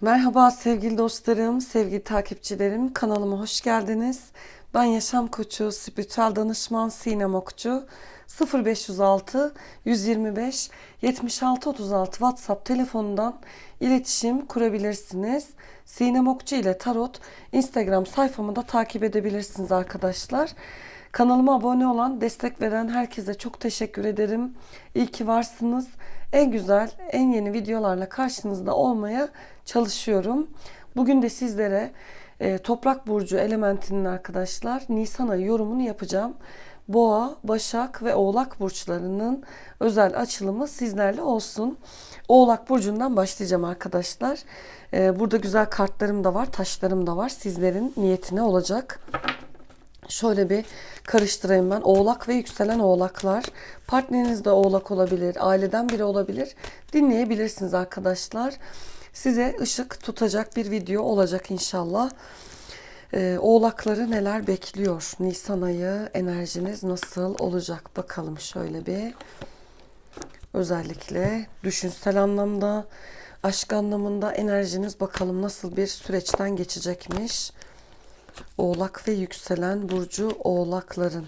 Merhaba sevgili dostlarım, sevgili takipçilerim. Kanalıma hoş geldiniz. Ben yaşam koçu, spiritüel danışman Sinem Okçu. 0506 125 76 36 WhatsApp telefonundan iletişim kurabilirsiniz. Sinem Okçu ile Tarot Instagram sayfamı da takip edebilirsiniz arkadaşlar. Kanalıma abone olan, destek veren herkese çok teşekkür ederim. İyi ki varsınız. En güzel, en yeni videolarla karşınızda olmaya çalışıyorum. Bugün de sizlere e, Toprak Burcu elementinin arkadaşlar Nisan ayı yorumunu yapacağım. Boğa, Başak ve Oğlak burçlarının özel açılımı sizlerle olsun. Oğlak burcundan başlayacağım arkadaşlar. E, burada güzel kartlarım da var, taşlarım da var. Sizlerin niyetine olacak. Şöyle bir karıştırayım ben. Oğlak ve yükselen oğlaklar. Partneriniz de oğlak olabilir. Aileden biri olabilir. Dinleyebilirsiniz arkadaşlar. Size ışık tutacak bir video olacak inşallah. Ee, oğlakları neler bekliyor? Nisan ayı enerjiniz nasıl olacak? Bakalım şöyle bir. Özellikle düşünsel anlamda, aşk anlamında enerjiniz bakalım nasıl bir süreçten geçecekmiş. Oğlak ve yükselen burcu oğlakların.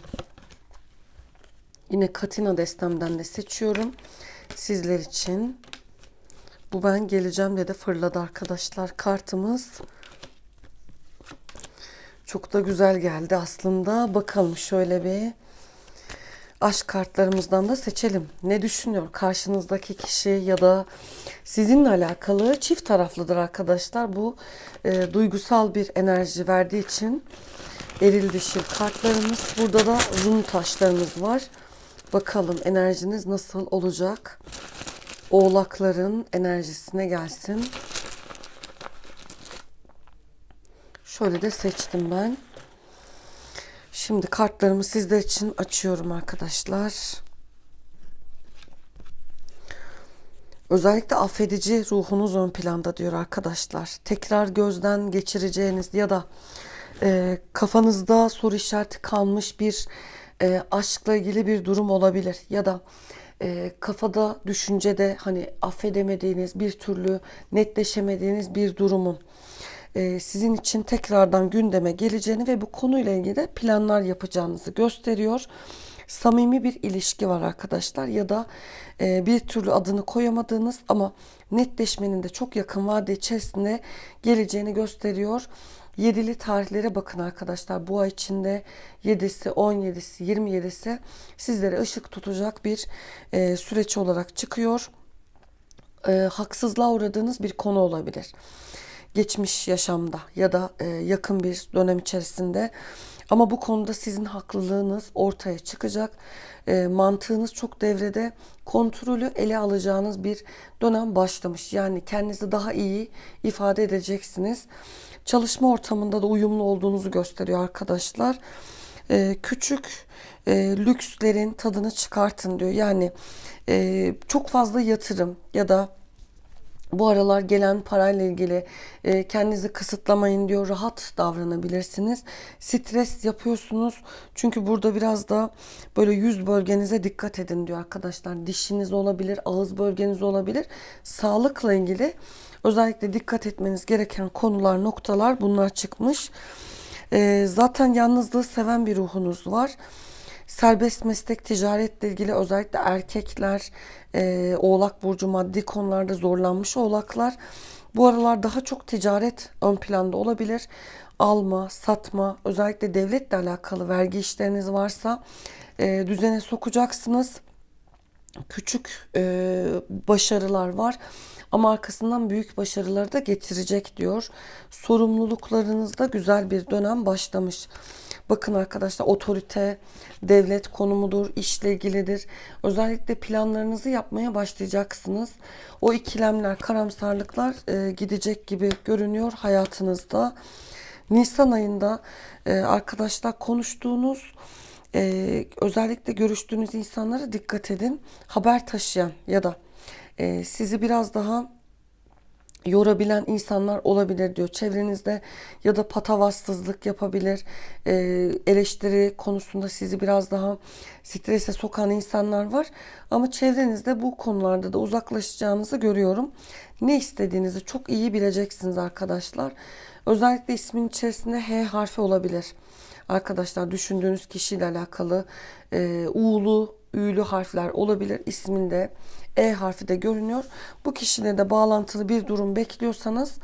Yine Katina destemden de seçiyorum. Sizler için. Bu ben geleceğim dedi fırladı arkadaşlar kartımız. Çok da güzel geldi aslında. Bakalım şöyle bir aşk kartlarımızdan da seçelim. Ne düşünüyor karşınızdaki kişi ya da sizinle alakalı çift taraflıdır arkadaşlar. Bu e, duygusal bir enerji verdiği için eril dişil kartlarımız. Burada da run taşlarımız var. Bakalım enerjiniz nasıl olacak? Oğlakların enerjisine gelsin. Şöyle de seçtim ben. Şimdi kartlarımı sizler için açıyorum arkadaşlar. Özellikle affedici ruhunuz ön planda diyor arkadaşlar. Tekrar gözden geçireceğiniz ya da e, kafanızda soru işareti kalmış bir e, aşkla ilgili bir durum olabilir. Ya da e, kafada, düşüncede hani affedemediğiniz, bir türlü netleşemediğiniz bir durumun sizin için tekrardan gündeme geleceğini ve bu konuyla ilgili planlar yapacağınızı gösteriyor. Samimi bir ilişki var arkadaşlar ya da e, bir türlü adını koyamadığınız ama netleşmenin de çok yakın vade içerisinde geleceğini gösteriyor. Yedili tarihlere bakın arkadaşlar. Bu ay içinde 7'si, 17'si, 27'si sizlere ışık tutacak bir e, süreç olarak çıkıyor. E, haksızlığa uğradığınız bir konu olabilir geçmiş yaşamda ya da e, yakın bir dönem içerisinde. Ama bu konuda sizin haklılığınız ortaya çıkacak. E, mantığınız çok devrede. Kontrolü ele alacağınız bir dönem başlamış. Yani kendinizi daha iyi ifade edeceksiniz. Çalışma ortamında da uyumlu olduğunuzu gösteriyor arkadaşlar. E, küçük lükslerin tadını çıkartın diyor. Yani çok fazla yatırım ya da bu aralar gelen parayla ilgili e, kendinizi kısıtlamayın diyor. Rahat davranabilirsiniz. Stres yapıyorsunuz. Çünkü burada biraz da böyle yüz bölgenize dikkat edin diyor arkadaşlar. Dişiniz olabilir, ağız bölgeniz olabilir. Sağlıkla ilgili özellikle dikkat etmeniz gereken konular, noktalar bunlar çıkmış. E, zaten yalnızlığı seven bir ruhunuz var serbest meslek ticaretle ilgili özellikle erkekler e, oğlak burcu maddi konularda zorlanmış oğlaklar bu aralar daha çok ticaret ön planda olabilir. Alma, satma, özellikle devletle alakalı vergi işleriniz varsa e, düzene sokacaksınız. Küçük e, başarılar var ama arkasından büyük başarıları da getirecek diyor. Sorumluluklarınızda güzel bir dönem başlamış. Bakın arkadaşlar otorite, devlet konumudur, işle ilgilidir. Özellikle planlarınızı yapmaya başlayacaksınız. O ikilemler, karamsarlıklar e, gidecek gibi görünüyor hayatınızda. Nisan ayında e, arkadaşlar konuştuğunuz e, özellikle görüştüğünüz insanlara dikkat edin. Haber taşıyan ya da e, sizi biraz daha yorabilen insanlar olabilir diyor. Çevrenizde ya da patavatsızlık yapabilir. Ee, eleştiri konusunda sizi biraz daha strese sokan insanlar var. Ama çevrenizde bu konularda da uzaklaşacağınızı görüyorum. Ne istediğinizi çok iyi bileceksiniz arkadaşlar. Özellikle ismin içerisinde H harfi olabilir. Arkadaşlar düşündüğünüz kişiyle alakalı e, u'lu ü'lü harfler olabilir isminde e harfi de görünüyor. Bu kişiyle de bağlantılı bir durum bekliyorsanız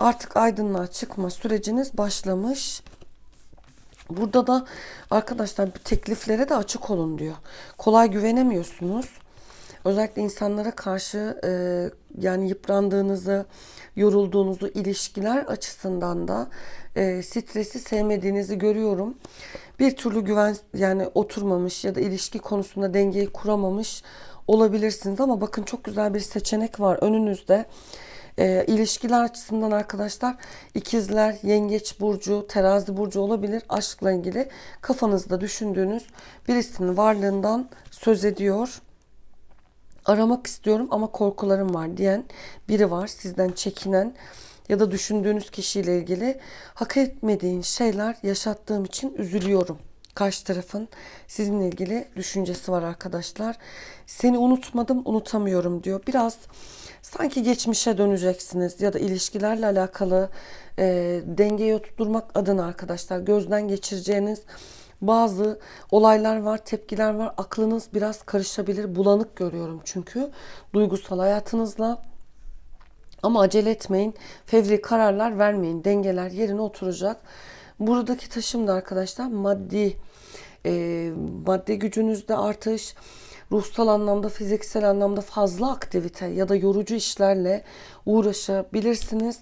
artık aydınlığa çıkma süreciniz başlamış. Burada da arkadaşlar tekliflere de açık olun diyor. Kolay güvenemiyorsunuz. Özellikle insanlara karşı e, yani yıprandığınızı, yorulduğunuzu ilişkiler açısından da e, stresi sevmediğinizi görüyorum. Bir türlü güven yani oturmamış ya da ilişki konusunda dengeyi kuramamış olabilirsiniz ama bakın çok güzel bir seçenek var önünüzde. E, ilişkiler açısından arkadaşlar ikizler, yengeç burcu, terazi burcu olabilir. Aşkla ilgili kafanızda düşündüğünüz birisinin varlığından söz ediyor. Aramak istiyorum ama korkularım var diyen biri var. Sizden çekinen ya da düşündüğünüz kişiyle ilgili hak etmediğin şeyler yaşattığım için üzülüyorum. Karşı tarafın sizinle ilgili düşüncesi var arkadaşlar. Seni unutmadım, unutamıyorum diyor. Biraz sanki geçmişe döneceksiniz ya da ilişkilerle alakalı e, dengeyi oturtmak adına arkadaşlar gözden geçireceğiniz bazı olaylar var, tepkiler var. Aklınız biraz karışabilir. Bulanık görüyorum çünkü duygusal hayatınızla. Ama acele etmeyin. Fevri kararlar vermeyin. Dengeler yerine oturacak. Buradaki taşım da arkadaşlar maddi e, maddi gücünüzde artış, ruhsal anlamda, fiziksel anlamda fazla aktivite ya da yorucu işlerle uğraşabilirsiniz.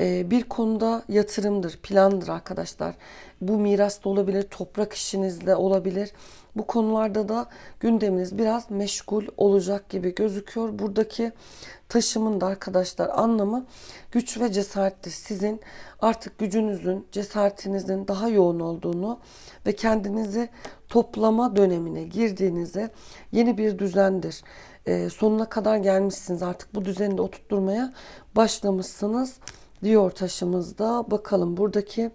E, bir konuda yatırımdır, plandır arkadaşlar. Bu miras da olabilir, toprak işinizde olabilir. Bu konularda da gündeminiz biraz meşgul olacak gibi gözüküyor. Buradaki taşımın da arkadaşlar anlamı güç ve cesarettir. Sizin artık gücünüzün, cesaretinizin daha yoğun olduğunu ve kendinizi toplama dönemine girdiğinizi yeni bir düzendir. Ee, sonuna kadar gelmişsiniz artık bu düzeni de oturtturmaya başlamışsınız diyor taşımızda. Bakalım buradaki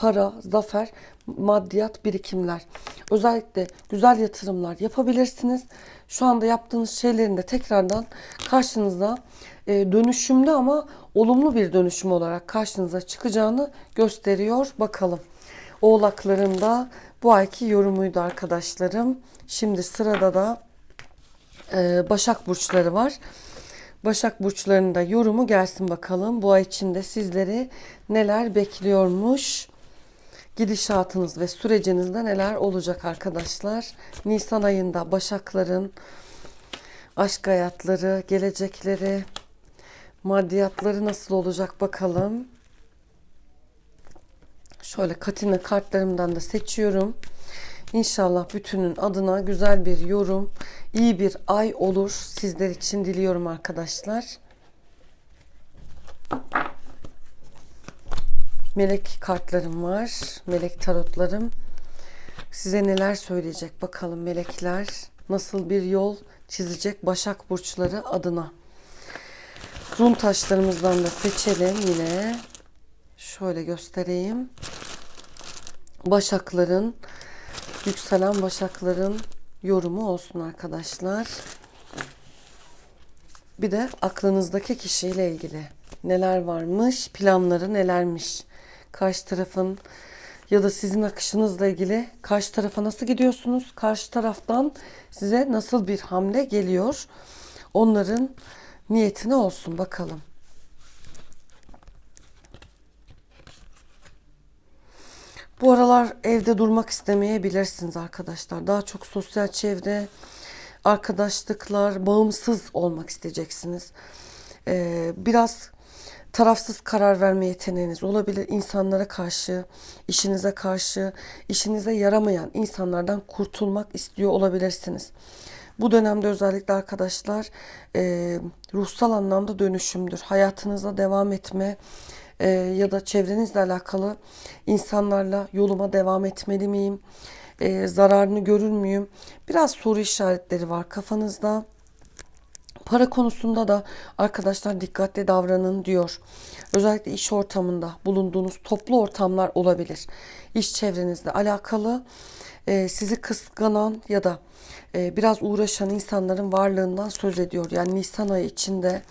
para, zafer, maddiyat, birikimler. Özellikle güzel yatırımlar yapabilirsiniz. Şu anda yaptığınız şeylerin de tekrardan karşınıza e, dönüşümlü ama olumlu bir dönüşüm olarak karşınıza çıkacağını gösteriyor. Bakalım. Oğlakların da bu ayki yorumuydu arkadaşlarım. Şimdi sırada da e, Başak burçları var. Başak burçlarında yorumu gelsin bakalım. Bu ay içinde sizleri neler bekliyormuş? Gidişatınız ve sürecinizde neler olacak arkadaşlar? Nisan ayında Başakların aşk hayatları, gelecekleri, maddiyatları nasıl olacak bakalım. Şöyle katina kartlarımdan da seçiyorum. İnşallah bütünün adına güzel bir yorum, iyi bir ay olur sizler için diliyorum arkadaşlar. Melek kartlarım var. Melek tarotlarım. Size neler söyleyecek bakalım melekler. Nasıl bir yol çizecek Başak burçları adına. Run taşlarımızdan da seçelim yine. Şöyle göstereyim. Başakların yükselen başakların yorumu olsun arkadaşlar. Bir de aklınızdaki kişiyle ilgili neler varmış, planları nelermiş. Karşı tarafın ya da sizin akışınızla ilgili karşı tarafa nasıl gidiyorsunuz? Karşı taraftan size nasıl bir hamle geliyor? Onların niyetine olsun bakalım. Bu aralar evde durmak istemeyebilirsiniz arkadaşlar. Daha çok sosyal çevre, arkadaşlıklar, bağımsız olmak isteyeceksiniz. Ee, biraz tarafsız karar verme yeteneğiniz olabilir. İnsanlara karşı, işinize karşı, işinize yaramayan insanlardan kurtulmak istiyor olabilirsiniz. Bu dönemde özellikle arkadaşlar e, ruhsal anlamda dönüşümdür. Hayatınıza devam etme, e, ya da çevrenizle alakalı insanlarla yoluma devam etmeli miyim? E, zararını görür müyüm? Biraz soru işaretleri var kafanızda. Para konusunda da arkadaşlar dikkatli davranın diyor. Özellikle iş ortamında bulunduğunuz toplu ortamlar olabilir. İş çevrenizle alakalı e, sizi kıskanan ya da e, biraz uğraşan insanların varlığından söz ediyor. Yani Nisan ayı içinde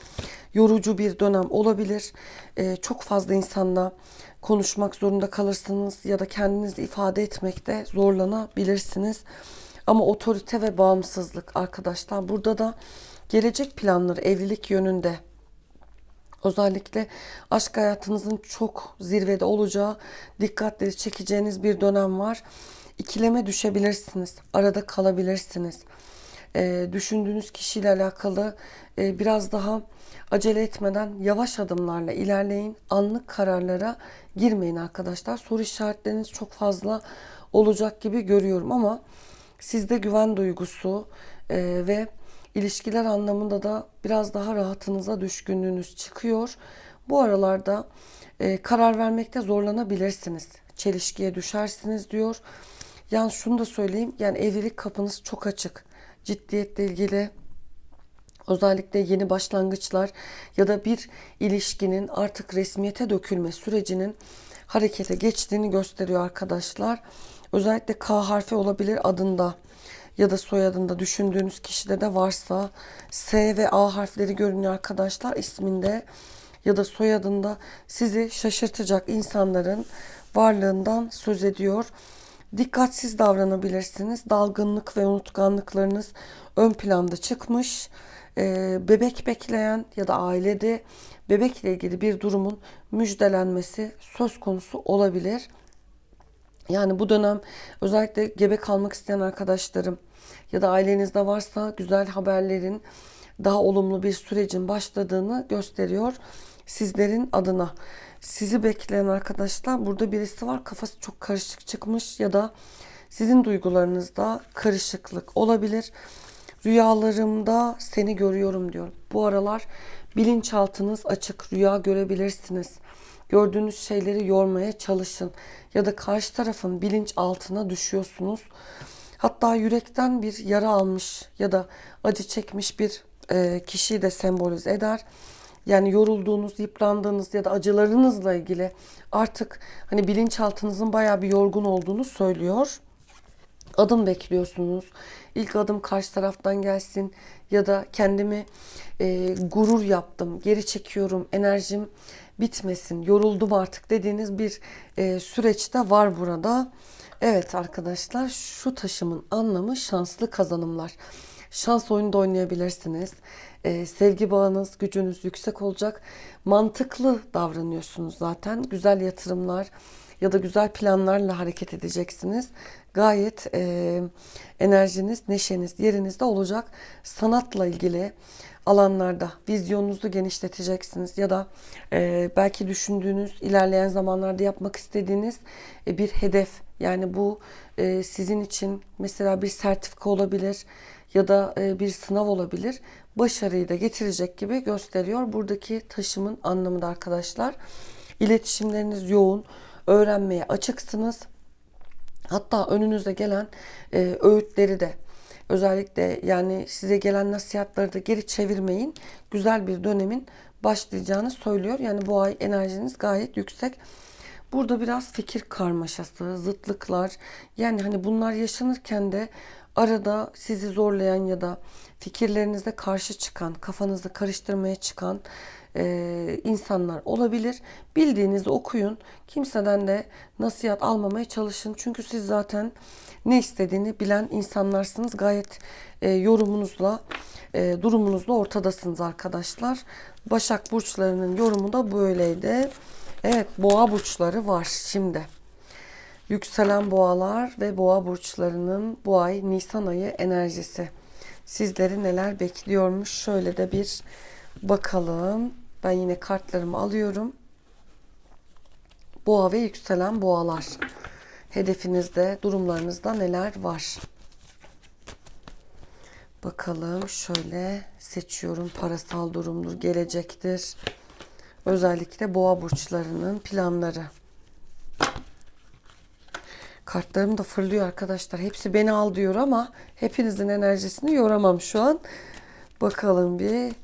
yorucu bir dönem olabilir. E, çok fazla insanla konuşmak zorunda kalırsınız ya da kendinizi ifade etmekte zorlanabilirsiniz. Ama otorite ve bağımsızlık arkadaşlar burada da gelecek planları evlilik yönünde özellikle aşk hayatınızın çok zirvede olacağı dikkatleri çekeceğiniz bir dönem var. İkileme düşebilirsiniz. Arada kalabilirsiniz. Ee, düşündüğünüz kişiyle alakalı e, biraz daha acele etmeden yavaş adımlarla ilerleyin. Anlık kararlara girmeyin arkadaşlar. Soru işaretleriniz çok fazla olacak gibi görüyorum ama sizde güven duygusu e, ve ilişkiler anlamında da biraz daha rahatınıza düşkünlüğünüz çıkıyor. Bu aralarda e, karar vermekte zorlanabilirsiniz. Çelişkiye düşersiniz diyor. Yani şunu da söyleyeyim. Yani evlilik kapınız çok açık. Ciddiyetle ilgili özellikle yeni başlangıçlar ya da bir ilişkinin artık resmiyete dökülme sürecinin harekete geçtiğini gösteriyor arkadaşlar. Özellikle K harfi olabilir adında ya da soyadında düşündüğünüz kişide de varsa S ve A harfleri görünüyor arkadaşlar isminde ya da soyadında sizi şaşırtacak insanların varlığından söz ediyor. Dikkatsiz davranabilirsiniz. Dalgınlık ve unutkanlıklarınız ön planda çıkmış. Ee, bebek bekleyen ya da ailede bebekle ilgili bir durumun müjdelenmesi söz konusu olabilir. Yani bu dönem özellikle gebe kalmak isteyen arkadaşlarım ya da ailenizde varsa güzel haberlerin daha olumlu bir sürecin başladığını gösteriyor sizlerin adına. Sizi bekleyen arkadaşlar burada birisi var kafası çok karışık çıkmış ya da sizin duygularınızda karışıklık olabilir. Rüyalarımda seni görüyorum diyor. Bu aralar bilinçaltınız açık rüya görebilirsiniz. Gördüğünüz şeyleri yormaya çalışın ya da karşı tarafın bilinç altına düşüyorsunuz. Hatta yürekten bir yara almış ya da acı çekmiş bir e, kişiyi de sembolize eder. Yani yorulduğunuz, yıprandığınız ya da acılarınızla ilgili artık hani bilinçaltınızın bayağı bir yorgun olduğunu söylüyor. Adım bekliyorsunuz. İlk adım karşı taraftan gelsin ya da kendimi e, gurur yaptım, geri çekiyorum, enerjim bitmesin, yoruldum artık dediğiniz bir e, süreçte var burada. Evet arkadaşlar şu taşımın anlamı şanslı kazanımlar. Şans oyunu da oynayabilirsiniz. Ee, sevgi bağınız, gücünüz yüksek olacak. Mantıklı davranıyorsunuz zaten. Güzel yatırımlar ya da güzel planlarla hareket edeceksiniz. Gayet e, enerjiniz, neşeniz yerinizde olacak. Sanatla ilgili alanlarda vizyonunuzu genişleteceksiniz ya da e, belki düşündüğünüz ilerleyen zamanlarda yapmak istediğiniz e, bir hedef. Yani bu e, sizin için mesela bir sertifika olabilir ya da e, bir sınav olabilir. Başarıyı da getirecek gibi gösteriyor buradaki taşımın anlamı da arkadaşlar. İletişimleriniz yoğun öğrenmeye açıksınız. Hatta önünüze gelen e, öğütleri de Özellikle yani size gelen nasihatları da geri çevirmeyin. Güzel bir dönemin başlayacağını söylüyor. Yani bu ay enerjiniz gayet yüksek. Burada biraz fikir karmaşası, zıtlıklar yani hani bunlar yaşanırken de arada sizi zorlayan ya da fikirlerinize karşı çıkan, kafanızı karıştırmaya çıkan e, insanlar olabilir. Bildiğinizi okuyun. Kimseden de nasihat almamaya çalışın. Çünkü siz zaten ne istediğini bilen insanlarsınız. Gayet e, yorumunuzla, e, durumunuzla ortadasınız arkadaşlar. Başak burçlarının yorumu da böyleydi. Evet boğa burçları var şimdi. Yükselen boğalar ve boğa burçlarının bu ay Nisan ayı enerjisi. Sizleri neler bekliyormuş? Şöyle de bir bakalım. Ben yine kartlarımı alıyorum. Boğa ve yükselen boğalar. Hedefinizde, durumlarınızda neler var? Bakalım şöyle seçiyorum. Parasal durumdur, gelecektir. Özellikle boğa burçlarının planları. Kartlarım da fırlıyor arkadaşlar. Hepsi beni al diyor ama hepinizin enerjisini yoramam şu an. Bakalım bir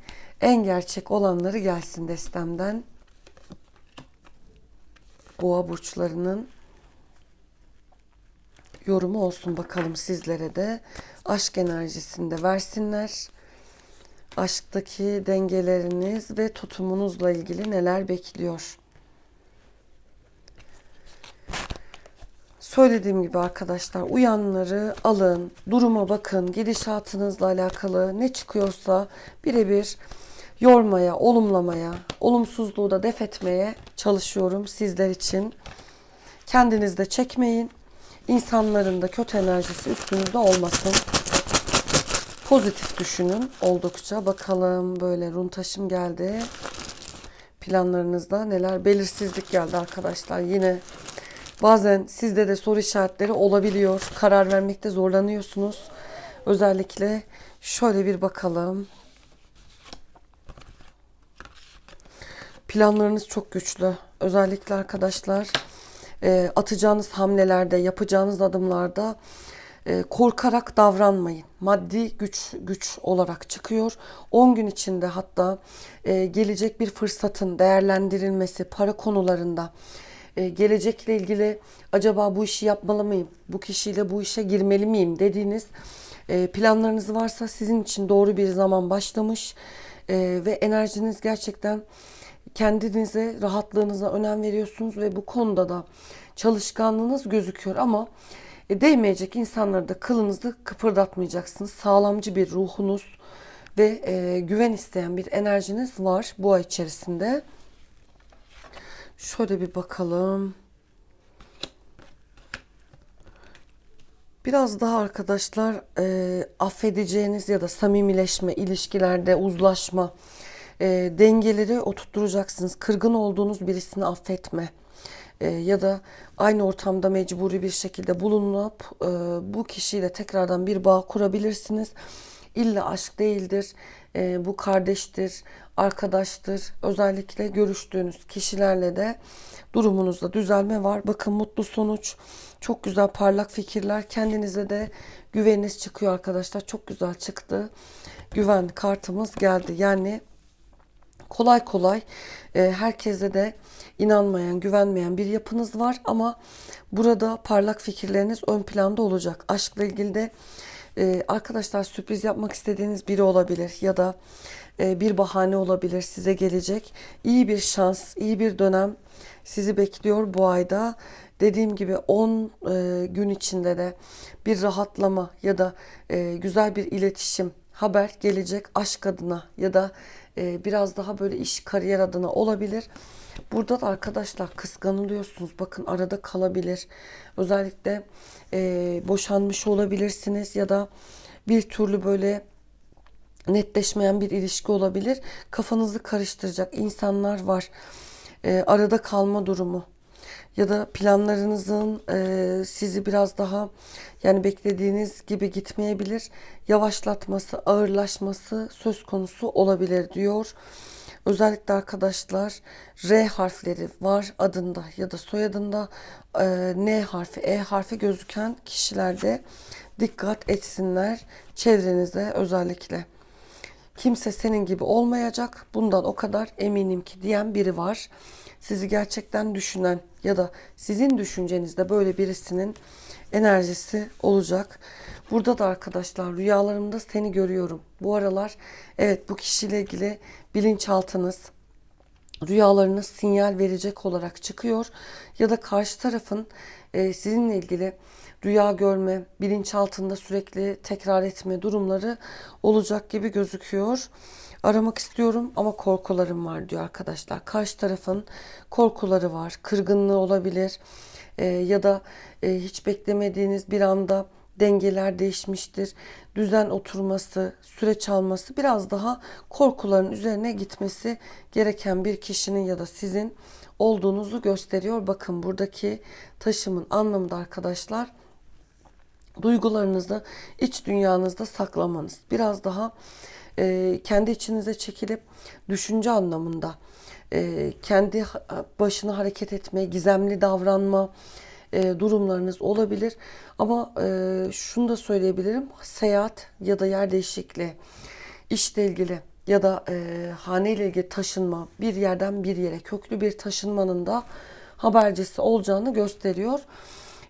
en gerçek olanları gelsin destemden. Boğa burçlarının yorumu olsun bakalım sizlere de. Aşk enerjisinde versinler. Aşktaki dengeleriniz ve tutumunuzla ilgili neler bekliyor? Söylediğim gibi arkadaşlar uyanları alın, duruma bakın, gidişatınızla alakalı ne çıkıyorsa birebir yormaya, olumlamaya, olumsuzluğu da def etmeye çalışıyorum sizler için. Kendiniz de çekmeyin. İnsanların da kötü enerjisi üstünüzde olmasın. Pozitif düşünün oldukça. Bakalım böyle run taşım geldi. Planlarınızda neler? Belirsizlik geldi arkadaşlar. Yine bazen sizde de soru işaretleri olabiliyor. Karar vermekte zorlanıyorsunuz. Özellikle şöyle bir bakalım. Planlarınız çok güçlü. Özellikle arkadaşlar e, atacağınız hamlelerde, yapacağınız adımlarda e, korkarak davranmayın. Maddi güç güç olarak çıkıyor. 10 gün içinde hatta e, gelecek bir fırsatın değerlendirilmesi para konularında e, gelecekle ilgili acaba bu işi yapmalı mıyım? Bu kişiyle bu işe girmeli miyim dediğiniz e, planlarınız varsa sizin için doğru bir zaman başlamış e, ve enerjiniz gerçekten kendinize, rahatlığınıza önem veriyorsunuz ve bu konuda da çalışkanlığınız gözüküyor ama e, değmeyecek insanları da kılınızı kıpırdatmayacaksınız. Sağlamcı bir ruhunuz ve e, güven isteyen bir enerjiniz var bu ay içerisinde. Şöyle bir bakalım. Biraz daha arkadaşlar e, affedeceğiniz ya da samimileşme, ilişkilerde uzlaşma e, dengeleri oturtturacaksınız. Kırgın olduğunuz birisini affetme e, ya da aynı ortamda mecburi bir şekilde bulunup e, bu kişiyle tekrardan bir bağ kurabilirsiniz. İlla aşk değildir, e, bu kardeştir, arkadaştır. Özellikle görüştüğünüz kişilerle de durumunuzda düzelme var. Bakın mutlu sonuç, çok güzel parlak fikirler. Kendinize de güveniniz çıkıyor arkadaşlar. Çok güzel çıktı. Güven kartımız geldi. Yani kolay kolay e, herkese de inanmayan, güvenmeyen bir yapınız var ama burada parlak fikirleriniz ön planda olacak. Aşkla ilgili de e, arkadaşlar sürpriz yapmak istediğiniz biri olabilir ya da e, bir bahane olabilir size gelecek. İyi bir şans, iyi bir dönem sizi bekliyor bu ayda. Dediğim gibi 10 e, gün içinde de bir rahatlama ya da e, güzel bir iletişim, haber gelecek aşk adına ya da e, biraz daha böyle iş kariyer adına olabilir. Burada da arkadaşlar kıskanılıyorsunuz. Bakın arada kalabilir. Özellikle e, boşanmış olabilirsiniz ya da bir türlü böyle netleşmeyen bir ilişki olabilir. Kafanızı karıştıracak insanlar var. E, arada kalma durumu ya da planlarınızın e, sizi biraz daha yani beklediğiniz gibi gitmeyebilir. Yavaşlatması, ağırlaşması söz konusu olabilir diyor. Özellikle arkadaşlar R harfleri var adında ya da soyadında e, N harfi, E harfi gözüken kişilerde dikkat etsinler çevrenize özellikle. Kimse senin gibi olmayacak. Bundan o kadar eminim ki diyen biri var. Sizi gerçekten düşünen ya da sizin düşüncenizde böyle birisinin enerjisi olacak. Burada da arkadaşlar rüyalarımda seni görüyorum. Bu aralar evet bu kişiyle ilgili bilinçaltınız, rüyalarınız sinyal verecek olarak çıkıyor. Ya da karşı tarafın e, sizinle ilgili rüya görme, bilinçaltında sürekli tekrar etme durumları olacak gibi gözüküyor. Aramak istiyorum ama korkularım var diyor arkadaşlar. Karşı tarafın korkuları var, kırgınlığı olabilir e, ya da e, hiç beklemediğiniz bir anda dengeler değişmiştir. Düzen oturması, süreç alması biraz daha korkuların üzerine gitmesi gereken bir kişinin ya da sizin olduğunuzu gösteriyor. Bakın buradaki taşımın anlamı da arkadaşlar duygularınızı iç dünyanızda saklamanız. Biraz daha e, kendi içinize çekilip düşünce anlamında e, kendi başına hareket etme, gizemli davranma e, durumlarınız olabilir. Ama e, şunu da söyleyebilirim. Seyahat ya da yer değişikliği işle ilgili ya da e, haneyle ilgili taşınma, bir yerden bir yere köklü bir taşınmanın da habercisi olacağını gösteriyor.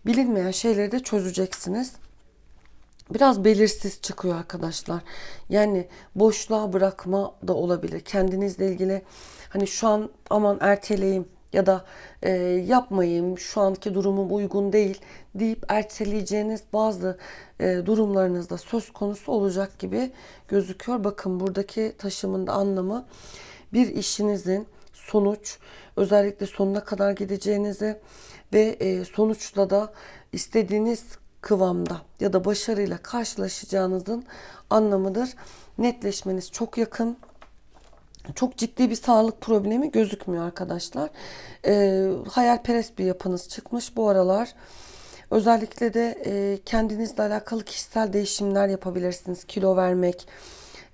Bilinmeyen şeyleri de çözeceksiniz biraz belirsiz çıkıyor arkadaşlar. Yani boşluğa bırakma da olabilir. Kendinizle ilgili hani şu an aman erteleyeyim ya da e, yapmayayım şu anki durumum uygun değil deyip erteleyeceğiniz bazı e, durumlarınızda söz konusu olacak gibi gözüküyor. Bakın buradaki taşımın da anlamı bir işinizin sonuç özellikle sonuna kadar gideceğinizi ve e, sonuçla da istediğiniz kıvamda ya da başarıyla karşılaşacağınızın anlamıdır. Netleşmeniz çok yakın. Çok ciddi bir sağlık problemi gözükmüyor arkadaşlar. Ee, hayalperest bir yapınız çıkmış bu aralar. Özellikle de e, kendinizle alakalı kişisel değişimler yapabilirsiniz. Kilo vermek,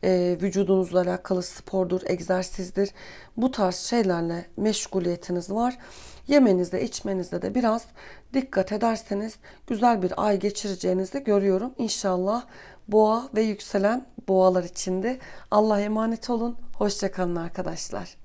e, vücudunuzla alakalı spordur, egzersizdir. Bu tarz şeylerle meşguliyetiniz var. Yemenizde, içmenizde de biraz dikkat ederseniz güzel bir ay geçireceğinizi görüyorum. İnşallah boğa ve yükselen boğalar içinde. Allah'a emanet olun. Hoşçakalın arkadaşlar.